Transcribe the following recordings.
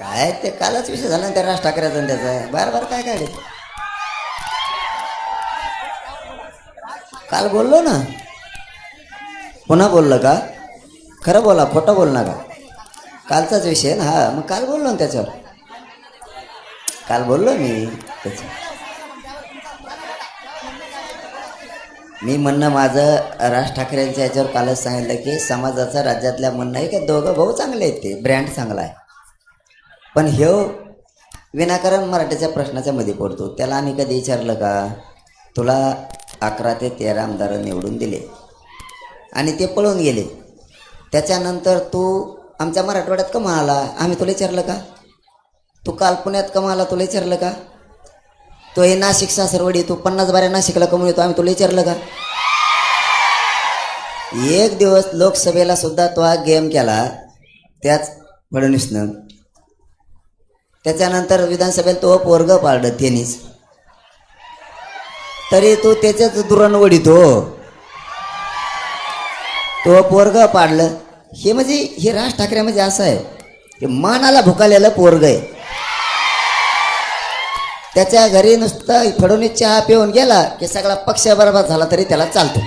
काय ते कालच विषय झाला ना त्या राज ठाकरेचा त्याचा. बार बार काय काय? काल बोललो ना. पुन्हा बोललं का? खरं बोला खोटं बोल ना का कालचाच विषय ना हा मग काल बोललो ना त्याच्यावर. काल बोललो मी त्याच्यावर. मी म्हणणं माझं राज ठाकरेंच्या याच्यावर कालच सांगितलं की समाजाचं राज्यातल्या म्हणणं आहे की दोघं भाऊ चांगले आहेत ते. ब्रँड चांगला आहे. पण ह्यो विनाकारण मराठीच्या प्रश्नाच्या मध्ये पडतो. त्याला आम्ही कधी विचारलं का? तुला अकरा ते तेरा आमदार निवडून दिले. आणि ते पळून गेले. त्याच्यानंतर तू आमच्या मराठवाड्यात कमा आला आम्ही तुला विचारलं का? तू काल पुण्यात कमा आला तुला विचारलं का? तो हे नाशिक सासरवडी तू पन्नास बाऱ्या नाशिकला कमवून येतो. आम्ही तुला विचारलं का? एक दिवस लोकसभेला सुद्धा तो हा गेम केला. त्याच फडणवीसनं. त्याच्यानंतर विधानसभेला तो पोरग पाडलं त्यांनीच. तरी तो त्याच्याच दुरण वडितो हो. तो पोरग पाडलं. हे म्हणजे हे राज ठाकरे म्हणजे असं आहे. की मानाला भुकालेलं पोरग आहे. त्याच्या घरी नुसतं फडणवीस चहा पिऊन गेला की सगळा पक्ष बरोबर झाला तरी त्याला चालतो.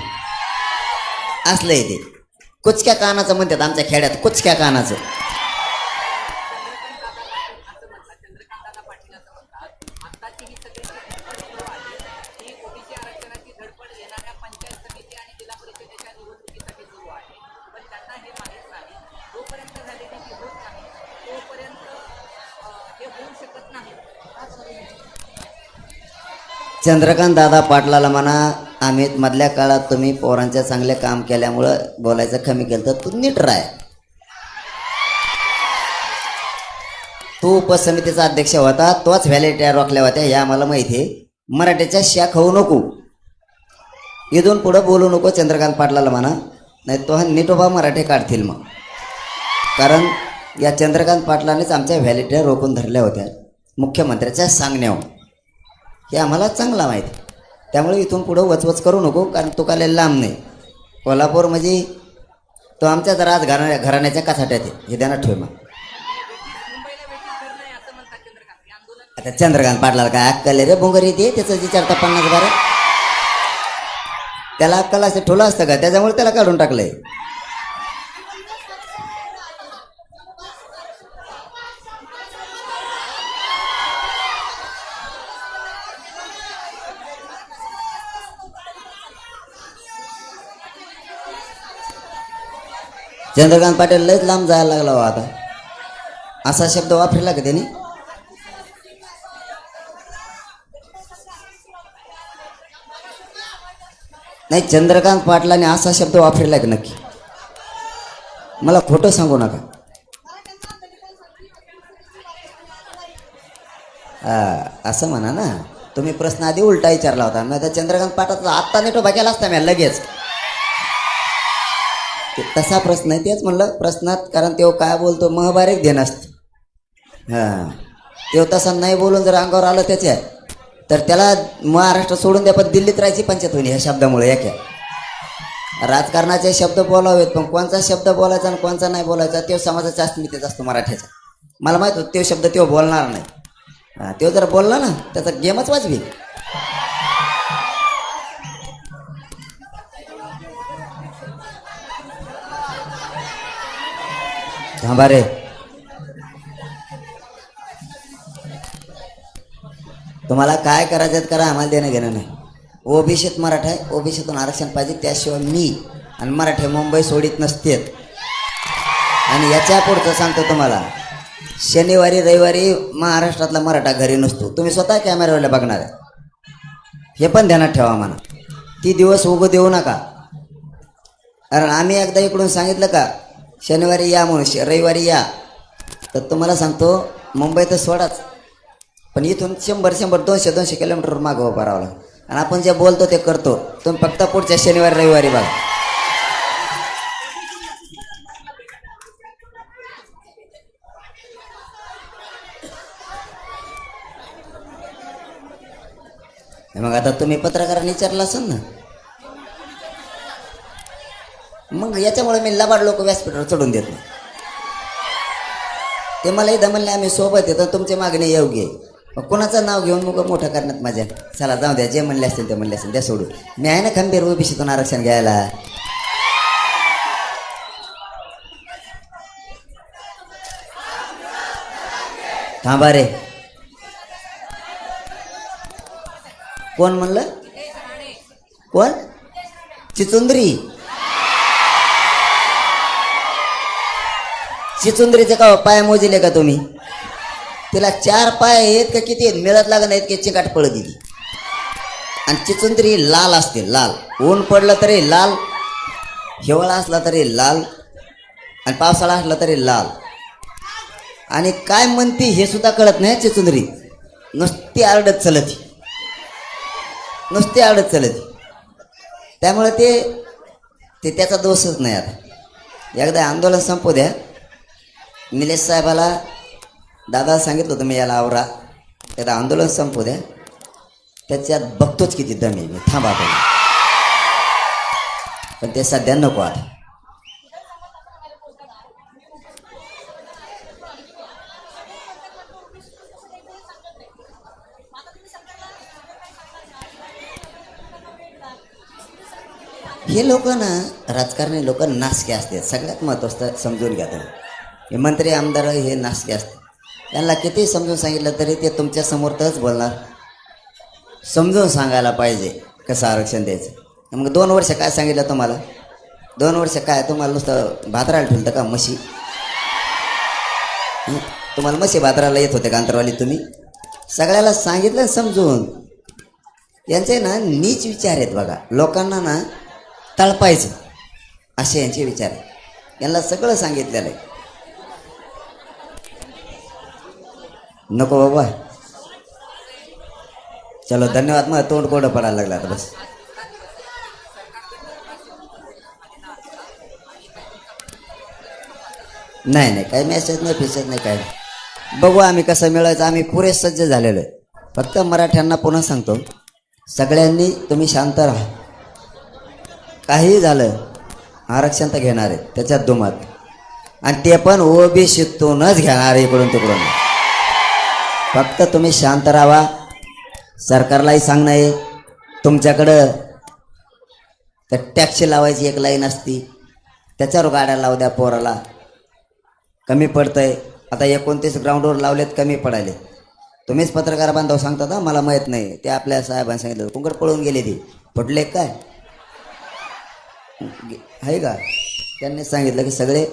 असलंय ते. कुचक्या कानाचं म्हणतात आमच्या खेड्यात कुचक्या कानाचं. चंद्रकांत दादा पाटलाला म्हणा आम्ही मधल्या काळात तुम्ही पोरांच्या चांगले काम केल्यामुळं बोलायचं कमी केलं तर तू नीट राय तू उपसमितीचा अध्यक्ष होता तोच व्हॅलिटी रोखल्या होत्या हे आम्हाला माहिती आहे. मराठीच्या शा खाऊ नको. इथून पुढं बोलू नको चंद्रकांत पाटलाला म्हणा. नाही तो हा नीटोबा मराठी काढतील मग. कारण या चंद्रकांत पाटलानेच आमच्या व्हॅलिटी रोखून धरल्या होत्या. मुख्यमंत्र्याच्या सांगण्यावर. हे आम्हाला चांगला माहिती. त्यामुळे इथून पुढं वचवच करू नको कारण तो काय लांब नाही. कोल्हापूर म्हणजे तो आमच्याच राज घरा घराण्याच्या कासाट्यात आहे. हे त्यांना ठेव मग. आता चंद्रकांत पाटलाला काय अक्कल रे बोंगर येते त्याचं विचारता पन्नास बारा. त्याला अक्कल असं ठोलं असतं का? त्याच्यामुळे त्याला काढून टाकलंय. चंद्रकांत पाटील लयच लांब जायला लागला हो आता. असा शब्द वापरला का त्यांनी? नाही चंद्रकांत पाटलाने असा शब्द वापरला का नक्की? मला खोटं सांगू नका. हा, असं म्हणा ना. तुम्ही प्रश्न आधी उलटा विचारला होता. मग तर चंद्रकांत पाटलाचा आत्ता नेटो बघायला असता मी लगेच. तसा प्रश्न आहे तेच म्हणलं प्रश्नात कारण तो काय बोलतो महबारीक ध्यान असतं. हां. तो तसा नाही बोलून जर अंगावर आलं त्याच्या. तर त्याला महाराष्ट्र सोडून द्या पण दिल्लीत राहायची पंचायत होईल ह्या शब्दामुळे एका राजकारणाचे शब्द बोलावेत पण कोणचा शब्द बोलायचा आणि कोणचा नाही बोलायचा तो समाजाच्या अस्मितेचा असतो मराठीचा. मला माहीत होतं तो शब्द तो बोलणार नाही. तो जर बोलला ना त्याचा गेमच वाजवी. थांबा रे. तुम्हाला काय करायचं करा आम्हाला देणं घेणं नाही. ओबीसीत मराठा आहे ओबीसीतून आरक्षण पाहिजे त्याशिवाय मी आणि मराठे मुंबई सोडित नसतेत. आणि याच्या पुढचं सांगतो तुम्हाला शनिवारी रविवारी महाराष्ट्रातला मराठा घरी नसतो. तुम्ही स्वतः कॅमेऱ्यावरला बघणार आहे. हे पण ध्यानात ठेवा म्हणा ती दिवस उभं देऊ नका. कारण आम्ही एकदा इकडून सांगितलं का शनिवारी या म्हणून श- रविवारी या. तर तुम्हाला सांगतो मुंबई तर सोडाच. पण इथून शंभर शंभर दोनशे दोनशे किलोमीटर मागं उभं राहावं आणि आपण जे बोलतो ते करतो. तुम्ही फक्त पुढच्या शनिवारी रविवारी बघा. मग आता तुम्ही पत्रकारांनी विचारलं असेल ना मग याच्यामुळे मी लबाड लोक व्यासपीठावर चढून देत नाही. ते मलाही दमनले आम्ही सोबत येतो तुमची मागणी योग्य आहे. मग कोणाचं नाव घेऊन मग मोठं करण्यात माझ्या? चला जाऊ द्या जे म्हणले असतील ते म्हणले असतील द्या सोडून. मी आहे ना खंबीर ओबीसीतून आरक्षण घ्यायला? थांबा रे. कोण म्हणलं? कोण? चिचुंद्री. चिचुंदरीचे का पाय मोजिले का तुम्ही? तिला चार पाय आहेत का किती आहेत? मिळत लागत नाहीत की चिकाट पळ दिली आणि चिचुंदरी लाल असते लाल. ऊन पडलं तरी लाल हिवाळा असला तरी लाल आणि पावसाळा असला तरी लाल. आणि काय म्हणते हे सुद्धा कळत नाही चिचुंदरी. नुसती आरडत चलत नुसती आरडत चलत त्यामुळे ते ते त्याचा दोषच नाही आता. एकदा आंदोलन संपू द्या. निलेश साहेबाला दादा सांगितलं होतं मी याला आवरा. एकदा आंदोलन संपू द्या. त्याच्यात बघतोच किती दम आहे. मी थांबा आपण पण ते सध्या नको आता. हे लोक ना राजकारणी लोक नासके असतात. सगळ्यात महत्त्वाचं समजून घ्या तुम्ही. हे मंत्री आमदार हे नासके असतात त्यांना किती समजून सांगितलं तरी ते तुमच्या तरच बोलणार. समजून सांगायला पाहिजे कसं आरक्षण द्यायचं. मग दोन वर्ष काय सांगितलं तुम्हाला? दोन वर्ष काय? तुम्हाला नुसतं भातराला ठेवलं का म्हशी? तुम्हाला म्हशी भातराला येत होते का अंतरवाली तुम्ही? सगळ्याला सांगितलं समजून. यांचे ना नीच विचार आहेत बघा. लोकांना ना तळपायचं. असे यांचे विचार आहेत. यांना सगळं सांगितलेलं आहे. नको बाबा. चलो धन्यवाद. मग तोंड कोडं पडायला लागला आता बस. नाही नाही काही मेसेज नाही फिसेज नाही काय बघू आम्ही कसं मिळायचं आम्ही पुरे सज्ज झालेलो आहे. फक्त मराठ्यांना पुन्हा सांगतो सगळ्यांनी तुम्ही शांत राहा. काहीही झालं आरक्षण तर घेणार आहे. त्याच्यात दुमत. आणि ते पण ओबीसीतूनच घेणार आहे इकडून तिकडून. फक्त तुम्ही शांत राहा. सरकारलाही सांगणं आहे तुमच्याकडं तर टॅक्सी लावायची एक लाईन असती. त्याच्यावर गाड्या लावू द्या पोराला. कमी पडतंय. आता एकोणतीस ग्राउंडवर लावलेत कमी पडायले. तुम्हीच पत्रकार बांधव सांगता ना मला माहीत नाही. ते आपल्या साहेबांनी सांगितलं. कुंकड पळून गेले ती. फुटले काय? आहे का? त्यांनी सांगितलं की सगळे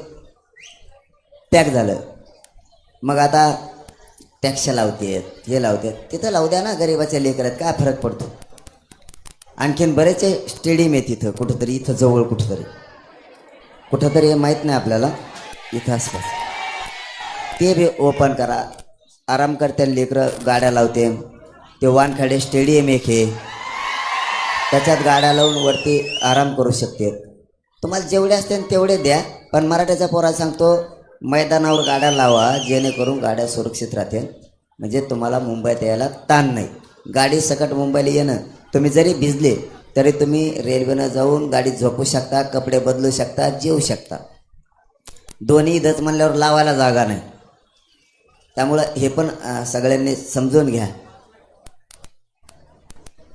पॅक झालं. मग आता टॅक्स लावतेत हे लावतात. तिथं लावू द्या ना गरिबाच्या लेकरात काय फरक पडतो? आणखीन बरेचसे स्टेडियम आहे तिथं कुठंतरी इथं जवळ कुठंतरी. कुठंतरी हे माहीत नाही आपल्याला इथं आसपास. ते बी ओपन करा. आराम करते लेकरं गाड्या लावते. ते वानखाडे स्टेडियम एक हे त्याच्यात गाड्या लावून वरती आराम करू शकते तुम्हाला जेवढे असते तेवढे द्या पण मराठ्याचा पोरा सांगतो मैदानावर गाड्या लावा जेणेकरून गाड्या सुरक्षित राहतील. म्हणजे तुम्हाला मुंबईत यायला ताण नाही. गाडी सकट मुंबईला येणं तुम्ही जरी भिजले तरी तुम्ही रेल्वेनं जाऊन गाडीत झोपू शकता कपडे बदलू शकता जेवू शकता. दोन्ही इथंच म्हणल्यावर लावायला जागा नाही. त्यामुळं हे पण सगळ्यांनी समजून घ्या.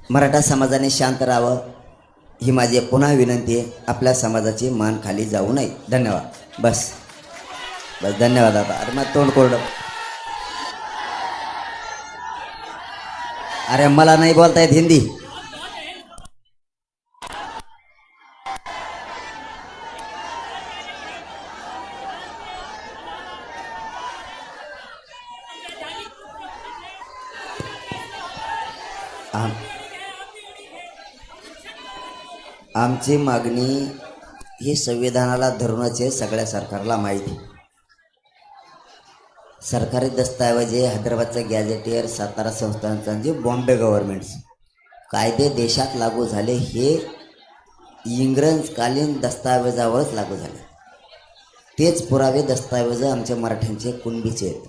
मराठा समाजाने शांत राहावं ही माझी पुन्हा विनंती आहे. आपल्या समाजाची मान खाली जाऊ नये. धन्यवाद. बस. बस धन्यवाद आता. अरे मग तोंड कोरड. अरे मला नाही बोलता येत हिंदी. आम आमची मागणी ही संविधानाला धरूनच आहे सगळ्या सरकारला माहिती. सरकारी दस्तऐवज आहे हैदराबादचं गॅझेटियर सातारा संस्थांचे बॉम्बे गव्हर्नमेंट्स कायदे देशात लागू झाले हे इंग्रजकालीन दस्तऐवजावरच लागू झाले. तेच पुरावे दस्तऐवज आमच्या मराठ्यांचे कुणबीचे आहेत.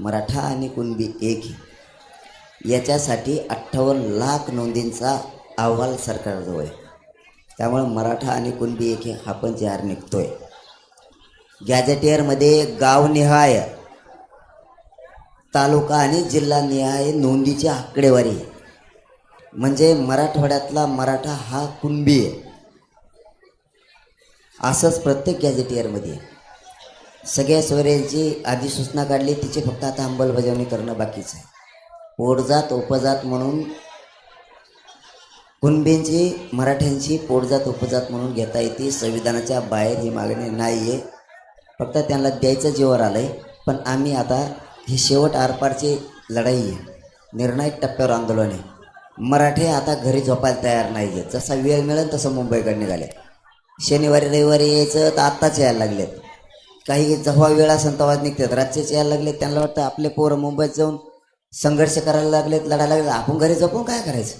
मराठा आणि कुणबी एक याच्यासाठी अठ्ठावन्न लाख नोंदींचा अहवाल सरकारजवळ आहे. त्यामुळे मराठा आणि कुणबी एक हे हा पण जे आर निघतोय. गॅझेटियरमध्ये गावनिहाय तालुका आणि जिल्हानिहाय नोंदीची आकडेवारी. आहे. म्हणजे मराठवाड्यातला मराठा हा कुणबी आहे? असंच प्रत्येक गॅजेटियरमध्ये आहे. सगळ्या सोयऱ्यांची अधिसूचना काढली तिची फक्त आता अंमलबजावणी करणं बाकीचं आहे. पोटजात उपजात म्हणून कुणबींची मराठ्यांची पोटजात उपजात म्हणून घेता येते. संविधानाच्या बाहेर ही मागणी नाही आहे फक्त त्यांना द्यायचं जीवर आलं आहे पण आम्ही आता ही शेवट आरपारची लढाई आहे. निर्णायक टप्प्यावर आंदोलन आहे. मराठे आता घरी झोपायला तयार नाही आहेत जसा वेळ मिळेल तसं मुंबईकडे निघाले. शनिवारी रविवारी यायचं तर आत्ताच यायला लागलेत. काही जेव्हा वेळ असेल तेव्हाच निघतात. रात्रीच यायला लागलेत. त्यांना वाटतं आपले पोरं मुंबईत जाऊन संघर्ष करायला लागलेत लढायला लागले आपण घरी झोपून काय करायचं?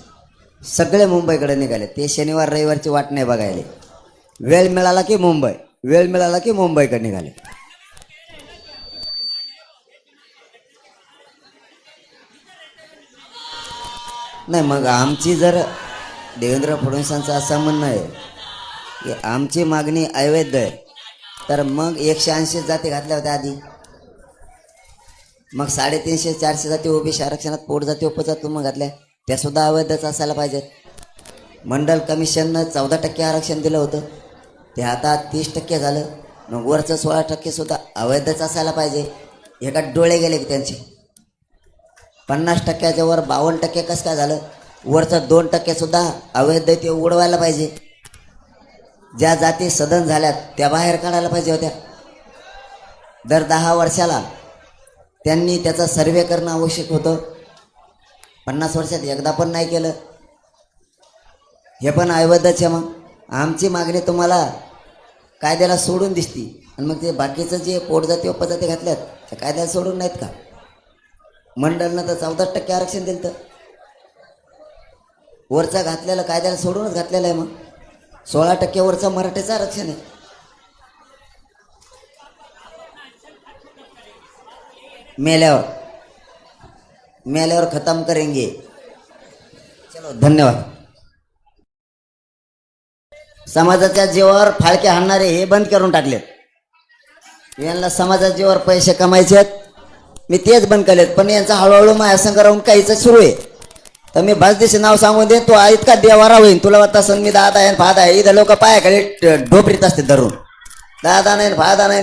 सगळे मुंबईकडे निघाले. ते शनिवार रविवारची वाट नाही बघायला. वेळ मिळाला की मुंबई. वेळ मिळाला की मुंबईकडे निघाले. नाही मग आमची जर देवेंद्र फडणवीसांचं असं म्हणणं आहे की आमची मागणी अवैध आहे तर मग एकशे ऐंशी जाती घातल्या होत्या आधी. मग साडेतीनशे चारशे जाती ओबीसी आरक्षणात पोट जाती उपजाती मग घातल्या. त्यासुद्धा अवैधच असायला पाहिजेत. मंडल कमिशननं चौदा टक्के आरक्षण दिलं होतं. ते आता तीस टक्के झालं. मग वरचं सोळा टक्केसुद्धा अवैधच असायला पाहिजे. एका डोळे गेले की त्यांचे. पन्नास टक्क्याच्या वर बावन्न टक्के कसं काय झालं? वरचं दोन टक्केसुद्धा अवैध ते उडवायला पाहिजे. ज्या जाती सदन झाल्यात त्या बाहेर काढायला पाहिजे होत्या. दर दहा वर्षाला त्यांनी त्याचा सर्वे करणं आवश्यक होतं. पन्नास वर्षात एकदा पण नाही केलं. हे पण अवैधच आहे मग. आमची मागणी तुम्हाला कायद्याला सोडून दिसती. आणि मग ते बाकीचं जे पोटजाती उपजाती घातल्यात त्या कायद्याला सोडून नाहीत का? मंडळनं तर चौदा टक्के आरक्षण दिलं तर वरचा घातलेला कायद्याला सोडूनच घातलेला आहे मग. सोळा टक्के वरचा मराठीचं आरक्षण आहे. मेल्यावर. मेल्यावर खतम करेंगे. चलो धन्यवाद. समाजाच्या जीवावर फाळके हाणणारे हे बंद करून टाकलेत. यांना समाजाच्या जीवावर पैसे कमायचे आहेत. मी तेच बंद केलेत पण यांचा हळूहळू माझ्या संघ राहून काहीच सुरू आहे. तर मी भाजदेशी नाव सांगून दे तू इतका देवारा होईन. तुला वाटतं सण मी दादा आहे फादा आहे? इथं लोक पायाकडे ढोपरीत असते धरून. दादा नाही फादा नाही.